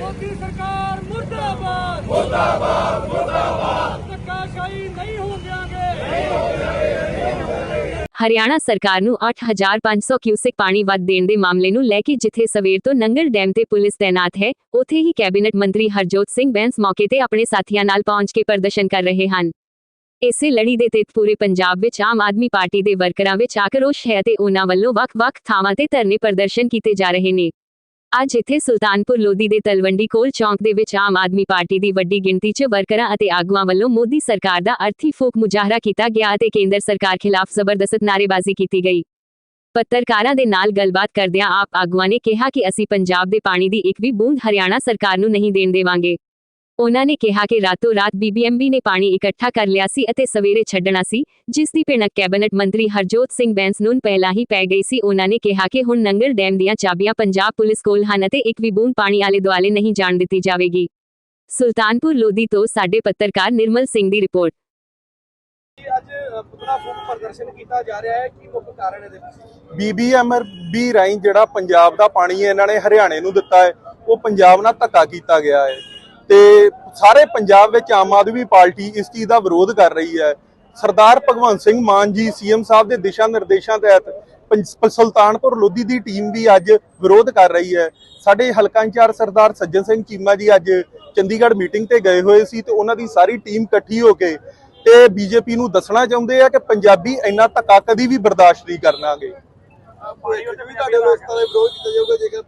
ਮੋਦੀ ਸਰਕਾਰ ਮੁਰਦਾਬਾਦ। ਮੁਰਦਾਬਾਦ। ਮੁਰਦਾਬਾਦ ਧੱਕਾਸ਼ਾਹੀ ਨਹੀਂ ਹੋਣ ਦਿਆਂਗੇ। ਨਹੀਂ ਹੋਣ ਹਰਿਆਣਾ ਸਰਕਾਰ ਨੂੰ 8500 ਕਿਊਸਿਕ ਪਾਣੀ ਵੱਧ ਦੇਣ ਦੇ ਮਾਮਲੇ ਨੂੰ ਲੈ ਕੇ ਜਿੱਥੇ ਸਵੇਰ ਤੋਂ ਨੰਗਲ ਡੈਮ ਤੇ ਪੁਲਿਸ ਤੈਨਾਤ ਹੈ, ਉਥੇ ਹੀ ਕੈਬਨਿਟ ਮੰਤਰੀ ਹਰਜੋਤ ਸਿੰਘ ਬੈਂਸ ਮੌਕੇ ਤੇ ਆਪਣੇ ਸਾਥੀਆਂ ਨਾਲ ਪਹੁੰਚ ਕੇ ਪ੍ਰਦਰਸ਼ਨ ਕਰ ਰਹੇ ਹਨ। ਇਸੇ ਲੜੀ ਦੇ ਤਹਿਤ ਪੂਰੇ ਪੰਜਾਬ ਵਿੱਚ ਆਮ ਆਦਮੀ ਪਾਰਟੀ ਦੇ ਵਰਕਰਾਂ ਵਿੱਚ ਆਕਰੋਸ਼ ਹੈ ਤੇ ਉਹਨਾਂ ਵੱਲੋਂ ਵੱਖ-ਵੱਖ ਥਾਵਾਂ ਤੇ ਧਰਨੇ ਪ੍ਰਦਰਸ਼ਨ ਕੀਤੇ ਜਾ ਰਹੇ ਨੇ। ਅੱਜ ਇੱਥੇ ਸੁਲਤਾਨਪੁਰ ਲੋਧੀ ਦੇ ਤਲਵੰਡੀ ਕੋਲ ਚੌਂਕ ਦੇ ਵਿੱਚ ਆਮ ਆਦਮੀ ਪਾਰਟੀ ਦੀ ਵੱਡੀ ਗਿਣਤੀ 'ਚ ਵਰਕਰਾਂ ਅਤੇ ਆਗੂਆਂ ਵੱਲੋਂ ਮੋਦੀ ਸਰਕਾਰ ਦਾ ਅਰਥੀ ਫੂਕ ਮੁਜ਼ਾਹਰਾ ਕੀਤਾ ਗਿਆ ਅਤੇ ਕੇਂਦਰ ਸਰਕਾਰ ਖਿਲਾਫ ਜ਼ਬਰਦਸਤ ਨਾਅਰੇਬਾਜ਼ੀ ਕੀਤੀ ਗਈ। ਪੱਤਰਕਾਰਾਂ ਦੇ ਨਾਲ ਗੱਲਬਾਤ ਕਰਦਿਆਂ ਆਪ ਆਗੂਆਂ ਨੇ ਕਿਹਾ ਕਿ ਅਸੀਂ ਪੰਜਾਬ ਦੇ ਪਾਣੀ ਦੀ ਇੱਕ ਵੀ ਬੂੰਦ ਹਰਿਆਣਾ ਸਰਕਾਰ ਨੂੰ ਨਹੀਂ ਦੇਣ ਦੇਵਾਂਗੇ। ਉਹਨਾਂ ਨੇ ਕਿਹਾ ਕਿ ਰਾਤੋਂ ਰਾਤ ਬੀਬੀਐਮਬੀ ਨੇ ਪਾਣੀ ਇਕੱਠਾ ਕਰ ਲਿਆ ਸੀ ਅਤੇ ਸਵੇਰੇ ਛੱਡਣਾ ਸੀ ਜਿਸ ਦੀ ਭਿਣਕ ਕੈਬਨਿਟ ਮੰਤਰੀ ਹਰਜੋਤ ਸਿੰਘ ਬੈਂਸ ਨੂੰ ਪਹਿਲਾਂ ਹੀ ਪੈ ਗਈ ਸੀ। ਉਹਨਾਂ ਨੇ ਕਿਹਾ ਕਿ ਹੁਣ ਨੰਗਲ ਡੈਮ ਦੀਆਂ ਚਾਬੀਆਂ ਪੰਜਾਬ ਪੁਲਿਸ ਕੋਲ ਹਨ ਅਤੇ ਇੱਕ ਵੀ ਬੂੰਦ ਪਾਣੀ ਆਲੇ ਦੁਆਲੇ ਨਹੀਂ ਜਾਣ ਦਿੱਤੀ ਜਾਵੇਗੀ। ਸੁਲਤਾਨਪੁਰ ਲੋਧੀ ਤੋਂ ਸਾਡੇ ਪੱਤਰਕਾਰ ਨਿਰਮਲ ਸਿੰਘ ਦੀ ਰਿਪੋਰਟ। ਅੱਜ ਪੁਤਲਾ ਫੂਕ ਪ੍ਰਦਰਸ਼ਨ ਕੀਤਾ ਜਾ ਰਿਹਾ ਹੈ। ਕੀ ਮੁੱਖ ਕਾਰਨ ਇਹਦੇ ਪਿੱਛੇ ਬੀਬੀਐਮਬੀ ਰਾਹੀਂ ਜਿਹੜਾ ਪੰਜਾਬ ਦਾ ਪਾਣੀ ਇਹਨਾਂ ਨੇ ਹਰਿਆਣੇ ਨੂੰ ਦਿੱਤਾ ਹੈ। ਉਹ ਪੰਜਾਬ ਨਾਲ ਧੱਕਾ ਕੀਤਾ ਗਿਆ ਹੈ। ਤੇ ਸਾਰੇ ਪੰਜਾਬ ਵਿੱਚ ਆਮ ਆਦਮੀ ਪਾਰਟੀ ਇਸ ਚੀਜ਼ ਦਾ ਵਿਰੋਧ ਕਰ ਰਹੀ ਹੈ। ਸਰਦਾਰ ਭਗਵੰਤ ਸਿੰਘ ਮਾਨ ਜੀ ਸੀਐਮ ਸਾਹਿਬ ਦੇ ਦਿਸ਼ਾ ਨਿਰਦੇਸ਼ਾਂ ਤਹਿਤ ਪੰਜ- ਸੁਲਤਾਨਪੁਰ ਲੋਧੀ ਦੀ ਟੀਮ ਵੀ ਅੱਜ ਵਿਰੋਧ ਕਰ ਰਹੀ ਹੈ। ਸਾਡੇ ਹਲਕਾ ਇੰਚਾਰਜ ਸਰਦਾਰ ਸੱਜਣ ਸਿੰਘ ਚੀਮਾ ਜੀ ਅੱਜ ਚੰਡੀਗੜ੍ਹ ਮੀਟਿੰਗ ਤੇ ਗਏ ਹੋਏ ਸੀ ਤੇ ਉਹਨਾਂ ਦੀ ਸਾਰੀ ਟੀਮ ਇਕੱਠੀ ਹੋ ਕੇ ਤੇ ਬੀਜੇਪੀ ਨੂੰ ਦੱਸਣਾ ਚਾਹੁੰਦੇ ਆ ਕਿ ਪੰਜਾਬੀ ਇੰਨਾ ਧੱਕਾ ਕਦੀ ਵੀ ਬਰਦਾਸ਼ਤ ਨਹੀਂ ਕਰਨਾਗੇ।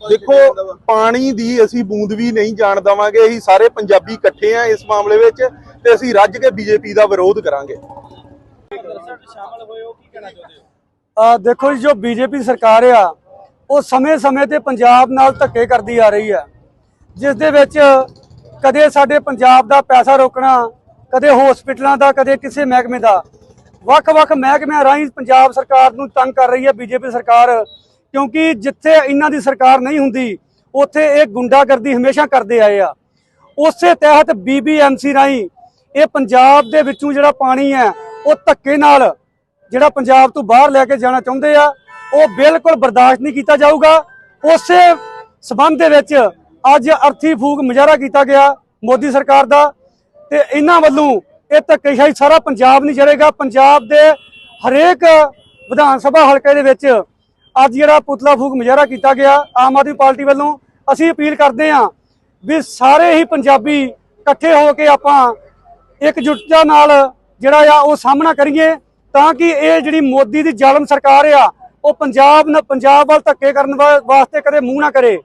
ਦੇਖੋ ਪਾਣੀ ਦੀ ਅਸੀਂ ਬੂੰਦ ਵੀ ਨਹੀਂ ਜਾਣ ਦੇਵਾਂਗੇ ਅਸੀਂ ਸਾਰੇ ਪੰਜਾਬੀ ਇਕੱਠੇ ਆ ਇਸ ਮਾਮਲੇ ਵਿੱਚ ਤੇ ਅਸੀਂ ਰੱਜ ਕੇ ਬੀਜੇਪੀ ਦਾ ਵਿਰੋਧ ਕਰਾਂਗੇ। ਪ੍ਰਦਰਸ਼ਨ ਵਿੱਚ ਸ਼ਾਮਲ ਹੋਏ ਹੋ ਕੀ ਕਹਿਣਾ ਚਾਹੁੰਦੇ ਹੋ ਆ ਦੇਖੋ ਜੀ ਜੋ ਬੀਜੇਪੀ ਸਰਕਾਰ ਆ ਉਹ ਸਮੇਂ-ਸਮੇਂ ਤੇ ਪੰਜਾਬ ਨਾਲ ਧੱਕੇ ਕਰਦੀ ਆ ਰਹੀ ਆ। ਜਿਸ ਦੇ ਵਿੱਚ ਕਦੇ ਸਾਡੇ ਪੰਜਾਬ ਦਾ ਪੈਸਾ ਰੋਕਣਾ ਕਦੇ ਹਸਪੀਟਲਾਂ ਦਾ ਕਦੇ ਕਿਸੇ ਮਹਿਕਮੇ ਦਾ ਵੱਖ-ਵੱਖ ਮਹਿਕਮਿਆਂ ਰਾਹੀਂ ਪੰਜਾਬ ਸਰਕਾਰ ਨੂੰ ਤੰਗ ਕਰ ਰਹੀ ਹੈ ਬੀਜੇਪੀ ਸਰਕਾਰ, ਕਿਉਂਕਿ ਜਿੱਥੇ ਇਹਨਾਂ ਦੀ ਸਰਕਾਰ ਨਹੀਂ ਹੁੰਦੀ, ਉੱਥੇ ਇਹ ਗੁੰਡਾਗਰਦੀ ਹਮੇਸ਼ਾ ਕਰਦੇ ਆਏ ਆ। ਉਸੇ ਤਹਿਤ ਬੀਬੀਐਮਸੀ ਰਾਹੀਂ ਇਹ ਪੰਜਾਬ ਦੇ ਵਿੱਚੋਂ ਜਿਹੜਾ ਪਾਣੀ ਹੈ, ਉਹ ਧੱਕੇ ਨਾਲ ਜਿਹੜਾ ਪੰਜਾਬ ਤੋਂ ਬਾਹਰ ਲੈ ਕੇ ਜਾਣਾ ਚਾਹੁੰਦੇ ਆ, ਉਹ ਬਿਲਕੁਲ ਬਰਦਾਸ਼ਤ ਨਹੀਂ ਕੀਤਾ ਜਾਊਗਾ। ਉਸੇ ਸਬੰਧ ਦੇ ਵਿੱਚ ਅੱਜ ਅਰਥੀ ਫੂਕ ਮੁਜ਼ਾਹਰਾ ਕੀਤਾ ਗਿਆ ਮੋਦੀ ਸਰਕਾਰ ਦਾ ਤੇ ਇਹਨਾਂ ਵੱਲੋਂ ਇਹ ਧੱਕੇਸ਼ਾਹੀ ਸਾਰਾ ਪੰਜਾਬ ਨਹੀਂ ਚੜੇਗਾ ਪੰਜਾਬ ਦੇ ਹਰੇਕ ਵਿਧਾਨ ਸਭਾ ਹਲਕੇ ਦੇ ਵਿੱਚ ਅੱਜ ਜਿਹੜਾ ਪੁਤਲਾ ਫੂਕ ਮੁਜ਼ਾਹਰਾ ਕੀਤਾ ਗਿਆ ਆਮ ਆਦਮੀ ਪਾਰਟੀ ਵੱਲੋਂ, ਅਸੀਂ ਅਪੀਲ ਕਰਦੇ ਹਾਂ ਵੀ ਸਾਰੇ ਹੀ ਪੰਜਾਬੀ ਇਕੱਠੇ ਹੋ ਕੇ ਆਪਾਂ ਇਕਜੁੱਟਤਾ ਨਾਲ ਜਿਹੜਾ ਆ ਉਹ ਸਾਹਮਣਾ ਕਰੀਏ, ਤਾਂ ਕਿ ਇਹ ਜਿਹੜੀ ਮੋਦੀ ਦੀ ਜ਼ਾਲਮ ਸਰਕਾਰ ਆ, ਉਹ ਪੰਜਾਬ ਨਾਲ ਪੰਜਾਬ ਵੱਲ ਧੱਕੇ ਕਰਨ ਵਾ- ਵਾਸਤੇ ਕਦੇ ਮੂੰਹ ਨਾ ਕਰੇ।